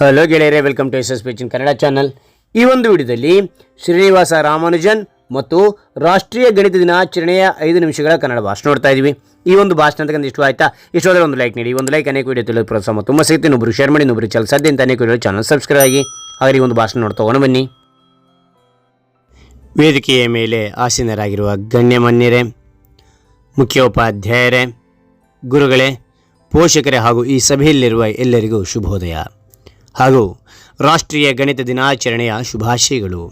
Hello ಗೆಳೆಯರೇ welcome to S S ಪಿಚಿನ್ Kannada channel ಈ ಒಂದು ವಿಡಿಯೋದಲ್ಲಿ ಶ್ರೀನಿವಾಸ ರಾಮಾನುಜನ್ ಮತ್ತು ರಾಷ್ಟ್ರೀಯ ಗಣಿತ ದಿನಾಚರಣೆಯ ಐದು ನಿಮಿಷಗಳ ಕನ್ನಡ ಭಾಷಣ ನೋಡ್ತಾ ಇದ್ದೀವಿ ಈ ಒಂದು ಭಾಷಣ ಅಂತಕ್ಕಂಥ ಇಷ್ಟು ಆಯ್ತಾ? ಇಷ್ಟೋದ್ರೆ ಒಂದು ಲೈಕ್ ನೀಡಿ, ಒಂದು ಲೈಕ್ ಅನೇಕ ವಿಡಿಯೋ ತಿಳಿದು ಪ್ರೋತ್ಸಾಹ ತುಂಬ ಸಿಗುತ್ತೆ. ಇನ್ನೊಬ್ಬರು ಶೇರ್ ಮಾಡಿ ಇನ್ನೊಬ್ಬರು ಚಾನಲ್ ಸಾಧ್ಯ ಅಂತ ಅನೇಕ ವಿಡಿಯೋ ಚಾನಲ್ ಸಬ್ಸ್ಕ್ರೈಬ್ ಆಗಿ ಹಾಗೆ ಈ ಒಂದು ಭಾಷಣ ನೋಡ್ತಾ ಹೋಗೋಣ ಬನ್ನಿ. ವೇದಿಕೆಯ ಮೇಲೆ ಆಸೀನರಾಗಿರುವ ಗಣ್ಯಮಾನ್ಯರೇ, ಮುಖ್ಯೋಪಾಧ್ಯಾಯರೇ, ಗುರುಗಳೇ, ಪೋಷಕರೇ ಹಾಗೂ ಈ ಸಭೆಯಲ್ಲಿರುವ ಎಲ್ಲರಿಗೂ ಶುಭೋದಯ. ಹಾಗೂ ರಾಷ್ಟ್ರೀಯ ಗಣಿತ ದಿನಾಚರಣೆಯ ಶುಭಾಶಯಗಳು.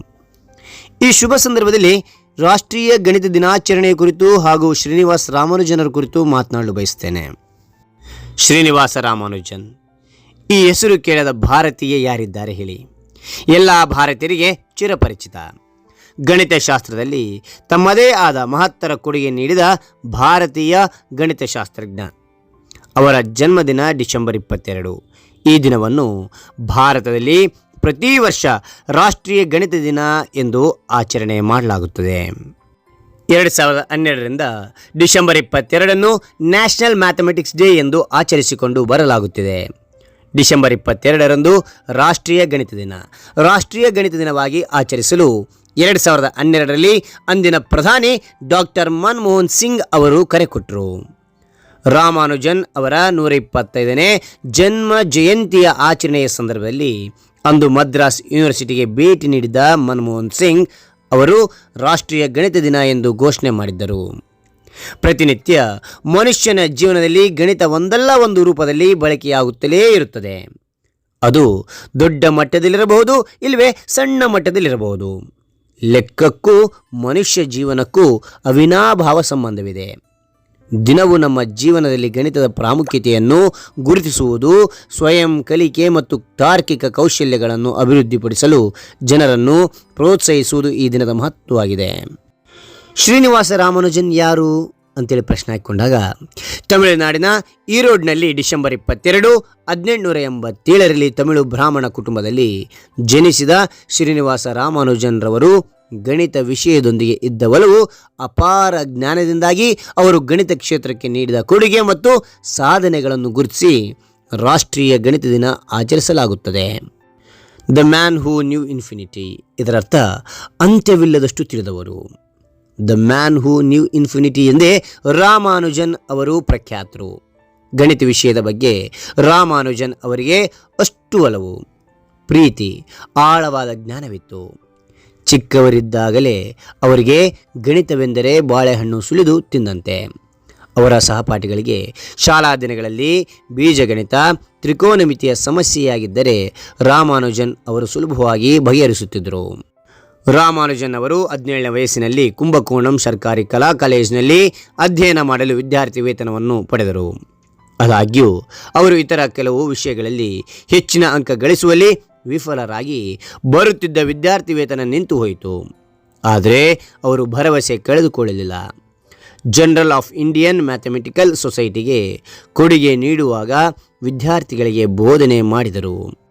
ಈ ಶುಭ ಸಂದರ್ಭದಲ್ಲಿ ರಾಷ್ಟ್ರೀಯ ಗಣಿತ ದಿನಾಚರಣೆಯ ಕುರಿತು ಹಾಗೂ ಶ್ರೀನಿವಾಸ ರಾಮಾನುಜನರ ಕುರಿತು ಮಾತನಾಡಲು ಬಯಸ್ತೇನೆ ಶ್ರೀನಿವಾಸ ರಾಮಾನುಜನ್, ಈ ಹೆಸರು ಕೇಳದ ಭಾರತೀಯ ಯಾರಿದ್ದಾರೆ ಹೇಳಿ? ಎಲ್ಲ ಭಾರತೀಯರಿಗೆ ಚಿರಪರಿಚಿತ. ಗಣಿತಶಾಸ್ತ್ರದಲ್ಲಿ ತಮ್ಮದೇ ಆದ ಮಹತ್ತರ ಕೊಡುಗೆ ನೀಡಿದ ಭಾರತೀಯ ಗಣಿತಶಾಸ್ತ್ರಜ್ಞ. ಅವರ ಜನ್ಮದಿನ ಡಿಸೆಂಬರ್ ಇಪ್ಪತ್ತೆರಡು. ಈ ದಿನವನ್ನು ಭಾರತದಲ್ಲಿ ಪ್ರತಿ ವರ್ಷ ರಾಷ್ಟ್ರೀಯ ಗಣಿತ ದಿನ ಎಂದು ಆಚರಣೆ ಮಾಡಲಾಗುತ್ತದೆ. ಎರಡು ಸಾವಿರದ ಹನ್ನೆರಡರಿಂದ ಡಿಸೆಂಬರ್ ಇಪ್ಪತ್ತೆರಡನ್ನು ನ್ಯಾಷನಲ್ ಮ್ಯಾಥಮೆಟಿಕ್ಸ್ ಡೇ ಎಂದು ಆಚರಿಸಿಕೊಂಡು ಬರಲಾಗುತ್ತಿದೆ. ಡಿಸೆಂಬರ್ ಇಪ್ಪತ್ತೆರಡರಂದು ರಾಷ್ಟ್ರೀಯ ಗಣಿತ ದಿನ. ರಾಷ್ಟ್ರೀಯ ಗಣಿತ ದಿನವಾಗಿ ಆಚರಿಸಲು ಎರಡು ಸಾವಿರದ ಹನ್ನೆರಡರಲ್ಲಿ ಅಂದಿನ ಪ್ರಧಾನಿ ಡಾಕ್ಟರ್ ಮನಮೋಹನ್ ಸಿಂಗ್ ಅವರು ಕರೆ ಕೊಟ್ಟರು ರಾಮಾನುಜನ್ ಅವರ ನೂರ ಇಪ್ಪತ್ತೈದನೇ ಜನ್ಮ ಜಯಂತಿಯ ಆಚರಣೆಯ ಸಂದರ್ಭದಲ್ಲಿ ಅಂದು ಮದ್ರಾಸ್ ಯೂನಿವರ್ಸಿಟಿಗೆ ಭೇಟಿ ನೀಡಿದ ಮನಮೋಹನ್ ಸಿಂಗ್ ಅವರು ರಾಷ್ಟ್ರೀಯ ಗಣಿತ ದಿನ ಎಂದು ಘೋಷಣೆ ಮಾಡಿದ್ದರು. ಪ್ರತಿನಿತ್ಯ ಮನುಷ್ಯನ ಜೀವನದಲ್ಲಿ ಗಣಿತ ಒಂದಲ್ಲ ಒಂದು ರೂಪದಲ್ಲಿ ಬಳಕೆಯಾಗುತ್ತಲೇ ಇರುತ್ತದೆ. ಅದು ದೊಡ್ಡ ಮಟ್ಟದಲ್ಲಿರಬಹುದು ಇಲ್ಲವೇ ಸಣ್ಣ ಮಟ್ಟದಲ್ಲಿರಬಹುದು. ಲೆಕ್ಕಕ್ಕೂ ಮನುಷ್ಯ ಜೀವನಕ್ಕೂ ಅವಿನಾಭಾವ ಸಂಬಂಧವಿದೆ. ದಿನವೂ ನಮ್ಮ ಜೀವನದಲ್ಲಿ ಗಣಿತದ ಪ್ರಾಮುಖ್ಯತೆಯನ್ನು ಗುರುತಿಸುವುದು, ಸ್ವಯಂ ಕಲಿಕೆ ಮತ್ತು ತಾರ್ಕಿಕ ಕೌಶಲ್ಯಗಳನ್ನು ಅಭಿವೃದ್ಧಿಪಡಿಸಲು ಜನರನ್ನು ಪ್ರೋತ್ಸಾಹಿಸುವುದು ಈ ದಿನದ ಮಹತ್ವವಾಗಿದೆ. ಶ್ರೀನಿವಾಸ ರಾಮಾನುಜನ್ ಯಾರು? ಅಂತೇಳಿ ಪ್ರಶ್ನೆ ಹಾಕಿಕೊಂಡಾಗ, ತಮಿಳುನಾಡಿನ ಈರೋಡ್ನಲ್ಲಿ ಡಿಸೆಂಬರ್ ಇಪ್ಪತ್ತೆರಡು, ಹದಿನೆಂಟುನೂರ ಎಂಬತ್ತೇಳರಲ್ಲಿ ತಮಿಳು ಬ್ರಾಹ್ಮಣ ಕುಟುಂಬದಲ್ಲಿ ಜನಿಸಿದ ಶ್ರೀನಿವಾಸ ರಾಮಾನುಜನ್ರವರು ಗಣಿತ ವಿಷಯದೊಂದಿಗೆ ಇದ್ದ ಒಲವು ಅಪಾರ ಜ್ಞಾನದಿಂದಾಗಿ ಅವರು ಗಣಿತ ಕ್ಷೇತ್ರಕ್ಕೆ ನೀಡಿದ ಕೊಡುಗೆ ಮತ್ತು ಸಾಧನೆಗಳನ್ನು ಗುರುತಿಸಿ ರಾಷ್ಟ್ರೀಯ ಗಣಿತ ದಿನ ಆಚರಿಸಲಾಗುತ್ತದೆ. The man who knew infinity ಇದರರ್ಥ, ಅಂತ್ಯವಿಲ್ಲದಷ್ಟು ತಿಳಿದವರು. The man who knew infinity ಎಂದೇ ರಾಮಾನುಜನ್ ಅವರು ಪ್ರಖ್ಯಾತರು. ಗಣಿತ ವಿಷಯದ ಬಗ್ಗೆ ರಾಮಾನುಜನ್ ಅವರಿಗೆ ಅಷ್ಟು ಒಲವು ಪ್ರೀತಿ, ಆಳವಾದ ಜ್ಞಾನವಿತ್ತು. ಚಿಕ್ಕವರಿದ್ದಾಗಲೇ ಅವರಿಗೆ ಗಣಿತವೆಂದರೆ ಬಾಳೆಹಣ್ಣು ಸುಲಿದು ತಿಂದಂತೆ. ಅವರ ಸಹಪಾಠಿಗಳಿಗೆ ಶಾಲಾ ದಿನಗಳಲ್ಲಿ ಬೀಜಗಣಿತ, ತ್ರಿಕೋನಮಿತಿಯ ಸಮಸ್ಯೆಯಾಗಿದ್ದರೆ ರಾಮಾನುಜನ್ ಅವರು ಸುಲಭವಾಗಿ ಬಗೆಹರಿಸುತ್ತಿದ್ದರು. ರಾಮಾನುಜನ್ ಅವರು ಹದಿನೇಳನೇ ವಯಸ್ಸಿನಲ್ಲಿ ಕುಂಭಕೋಣಂ ಸರ್ಕಾರಿ ಕಲಾ ಕಾಲೇಜಿನಲ್ಲಿ ಅಧ್ಯಯನ ಮಾಡಲು ವಿದ್ಯಾರ್ಥಿ ವೇತನವನ್ನು ಪಡೆದರು. ಆದಾಗ್ಯೂ, ಅವರು ಇತರ ಕೆಲವು ವಿಷಯಗಳಲ್ಲಿ ಹೆಚ್ಚಿನ ಅಂಕ ಗಳಿಸುವಲ್ಲಿ ವಿಫಲರಾಗಿ ಬರುತ್ತಿದ್ದ ವಿದ್ಯಾರ್ಥಿ ವೇತನ ನಿಂತು ಹೋಯಿತು. ಆದರೆ ಅವರು ಭರವಸೆ ಕಳೆದುಕೊಳ್ಳಲಿಲ್ಲ. ಜನರಲ್ ಆಫ್ ಇಂಡಿಯನ್ ಮ್ಯಾಥಮೆಟಿಕಲ್ ಸೊಸೈಟಿಗೆ ಕೊಡುಗೆ ನೀಡುವಾಗ ವಿದ್ಯಾರ್ಥಿಗಳಿಗೆ ಬೋಧನೆ ಮಾಡಿದರು.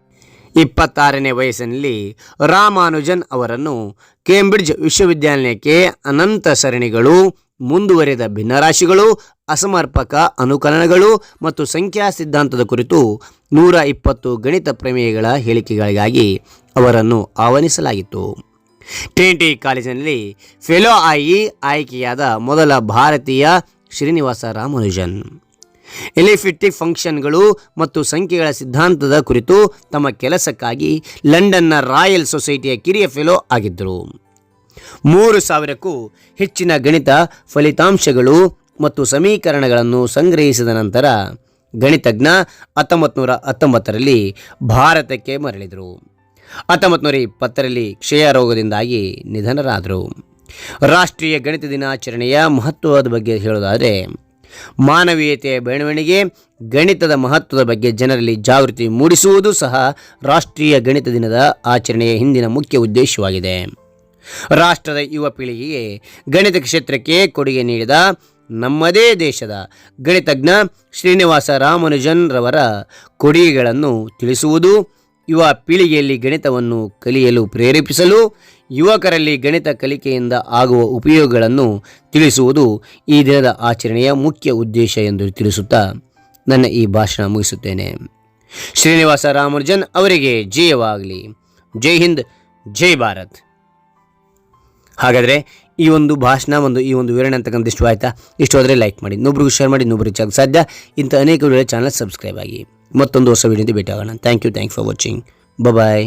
ಇಪ್ಪತ್ತಾರನೇ ವಯಸ್ಸಿನಲ್ಲಿ ರಾಮಾನುಜನ್ ಅವರನ್ನು ಕೇಂಬ್ರಿಡ್ಜ್ ವಿಶ್ವವಿದ್ಯಾಲಯಕ್ಕೆ ಅನಂತ ಸರಣಿಗಳು ಮುಂದುವರೆದ ಭಿನ್ನರಾಶಿಗಳು, ಅಸಮರ್ಪಕ ಅನುಕರಣಗಳು ಮತ್ತು ಸಂಖ್ಯಾ ಸಿದ್ಧಾಂತದ ಕುರಿತು ನೂರ ಇಪ್ಪತ್ತು ಗಣಿತ ಪ್ರಮೇಯಗಳ ಹೇಳಿಕೆಗಳಿಗಾಗಿ ಅವರನ್ನು ಆಹ್ವಾನಿಸಲಾಗಿತ್ತು. ಟ್ರಿನಿಟಿ ಕಾಲೇಜಿನಲ್ಲಿ ಫೆಲೋ ಆಗಿ ಆಯ್ಕೆಯಾದ ಮೊದಲ ಭಾರತೀಯ ಶ್ರೀನಿವಾಸ ರಾಮಾನುಜನ್. ಎಲಿಫಿಟಿಕ್ ಫಂಕ್ಷನ್ಗಳು ಮತ್ತು ಸಂಖ್ಯೆಗಳ ಸಿದ್ಧಾಂತದ ಕುರಿತು ತಮ್ಮ ಕೆಲಸಕ್ಕಾಗಿ ಲಂಡನ್ನ ರಾಯಲ್ ಸೊಸೈಟಿಯ ಕಿರಿಯ ಫೆಲೋ ಆಗಿದ್ದರು. ಮೂರು ಸಾವಿರಕ್ಕೂ ಹೆಚ್ಚಿನ ಗಣಿತ ಫಲಿತಾಂಶಗಳು ಮತ್ತು ಸಮೀಕರಣಗಳನ್ನು ಸಂಗ್ರಹಿಸಿದ ನಂತರ ಗಣಿತಜ್ಞ ಹತ್ತೊಂಬತ್ತು ನೂರ ಹತ್ತೊಂಬತ್ತರಲ್ಲಿ ಭಾರತಕ್ಕೆ ಮರಳಿದರು. ಹತ್ತೊಂಬತ್ತು ನೂರ ಇಪ್ಪತ್ತರಲ್ಲಿ ಕ್ಷಯ ರೋಗದಿಂದಾಗಿ ನಿಧನರಾದರು. ರಾಷ್ಟ್ರೀಯ ಗಣಿತ ದಿನಾಚರಣೆಯ ಮಹತ್ವದ ಬಗ್ಗೆ ಹೇಳೋದಾದರೆ ಮಾನವೀಯತೆಯ ಬೆಳವಣಿಗೆ, ಗಣಿತದ ಮಹತ್ವದ ಬಗ್ಗೆ ಜನರಲ್ಲಿ ಜಾಗೃತಿ ಮೂಡಿಸುವುದು ಸಹ ರಾಷ್ಟ್ರೀಯ ಗಣಿತ ದಿನದ ಆಚರಣೆಯ ಹಿಂದಿನ ಮುಖ್ಯ ಉದ್ದೇಶವಾಗಿದೆ. ರಾಷ್ಟ್ರದ ಯುವ ಪೀಳಿಗೆಗೆ ಗಣಿತ ಕ್ಷೇತ್ರಕ್ಕೆ ಕೊಡುಗೆ ನೀಡಿದ ನಮ್ಮದೇ ದೇಶದ ಗಣಿತಜ್ಞ ಶ್ರೀನಿವಾಸ ರಾಮಾನುಜನ್ ರವರ ಕೊಡುಗೆಗಳನ್ನು ತಿಳಿಸುವುದು, ಯುವ ಪೀಳಿಗೆಯಲ್ಲಿ ಗಣಿತವನ್ನು ಕಲಿಯಲು ಪ್ರೇರೇಪಿಸಲು, ಯುವಕರಲ್ಲಿ ಗಣಿತ ಕಲಿಕೆಯಿಂದ ಆಗುವ ಉಪಯೋಗಗಳನ್ನು ತಿಳಿಸುವುದು ಈ ದಿನದ ಆಚರಣೆಯ ಮುಖ್ಯ ಉದ್ದೇಶ ಎಂದು ತಿಳಿಸುತ್ತಾ ನನ್ನ ಈ ಭಾಷಣ ಮುಗಿಸುತ್ತೇನೆ. ಶ್ರೀನಿವಾಸ ರಾಮಾನುಜನ್ ಅವರಿಗೆ ಜಯವಾಗಲಿ. ಜೈ ಹಿಂದ್, ಜೈ ಭಾರತ್. ಹಾಗಾದರೆ ಈ ಒಂದು ಭಾಷಣ ಒಂದು, ಈ ಒಂದು ವಿವರಣೆ ಅಂತಕ್ಕಂಥ ಇಷ್ಟು ಆಯಿತಾ? ಇಷ್ಟು ಆದರೆ ಲೈಕ್ ಮಾಡಿ, ಇನ್ನೊಬ್ರಿಗೂ ಶೇರ್ ಮಾಡಿ, ಇನ್ನೊಬ್ರಿಗೆ ಚಾಗ ಸಾಧ್ಯ, ಇಂಥ ಅನೇಕ ವಿಡಿಯೋ ಚಾನಲ್ ಸಬ್ಸ್ಕ್ರೈಬ್ ಆಗಿ. ಮತ್ತೊಂದು ಹೊಸ ವಿಡಿಯೋದಿಂದ ಭೇಟಿ ಆಗೋಣ thank you thank for watching bye